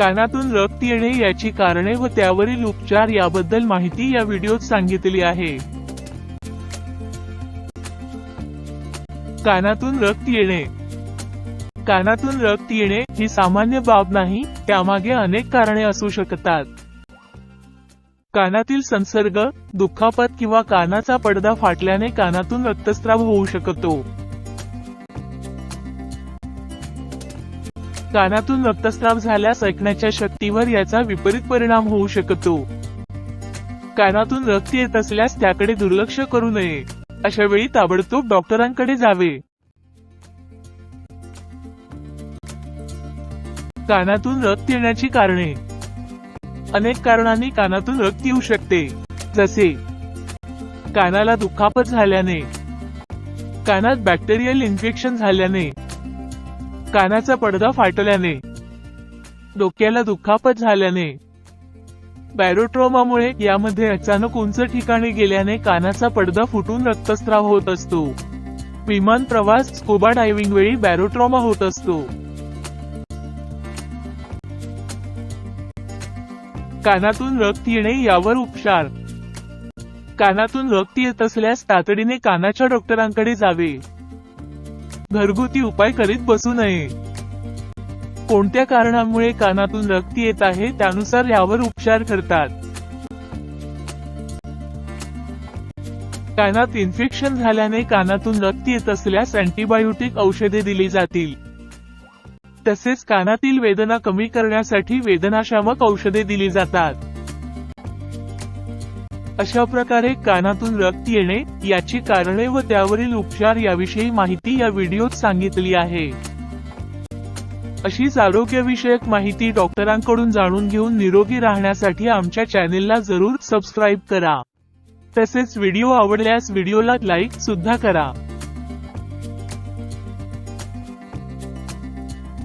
कानातून रक्त येणे याची कारणे व त्यावरील उपचार याबद्दल माहिती या व्हिडिओत सांगितली आहे. कानातून रक्त येणे. कानातून रक्त येणे ही सामान्य बाब नाही त्यामागे अनेक कारणे असू शकतात. कानातील संसर्ग दुखापत किंवा कानाचा पडदा फाटल्याने कानातून रक्तस्राव होऊ शकतो. कानातून रक्तस्राव झाल्यास ऐकण्याच्या शक्तीवर याचा विपरीत परिणाम होऊ शकतो. कानातून रक्त येत असल्यास त्याकडे दुर्लक्ष करू नये. अशा वेळी ताबडतोब डॉक्टरांकडे जावे. कानातून रक्त येण्याची कारणे. अनेक कारणांनी कानातून रक्त येऊ शकते. जसे कानाला दुखापत झाल्याने कानात बॅक्टेरियल इन्फेक्शन झाल्याने कानाचा पडदा फाटल्याने. डोक्याला दुखापत झाल्याने. बॅरोट्रोमामुळे यामध्ये अचानक उंच ठिकाणी गेल्याने कानाचा पडदा फुटून रक्तस्राव होत असतो. विमान प्रवास स्कुबा डायव्हिंग वेळी बॅरोट्रोमा होत असतो. कानातून रक्त येणे यावर उपचार. कानातून रक्त येत असल्यास तातडीने कानाच्या डॉक्टरांकडे जावे. घरगुती उपाय करीत बसू नये. कोणत्या कारणामुळे कानातून रक्त येत आहे त्यानुसार यावर उपचार करतात. कानात इन्फेक्शन झाल्याने कानातून रक्त येत असल्यास अँटीबायोटिक औषधे दिली जातील. तसेच कानातील वेदना कमी करण्यासाठी वेदनाशामक औषधे दिली जातात. अशा प्रकारे कानातून रक्त येणे याची कारणे व त्यावरील उपचार याविषयी माहिती या व्हिडिओत सांगितली आहे. अशीच आरोग्यविषयक माहिती डॉक्टरांकडून जाणून घेऊन निरोगी राहण्यासाठी आमच्या चॅनेलला जरूर सबस्क्राईब करा. तसेच व्हिडिओ आवडल्यास व्हिडिओला लाईक सुद्धा करा.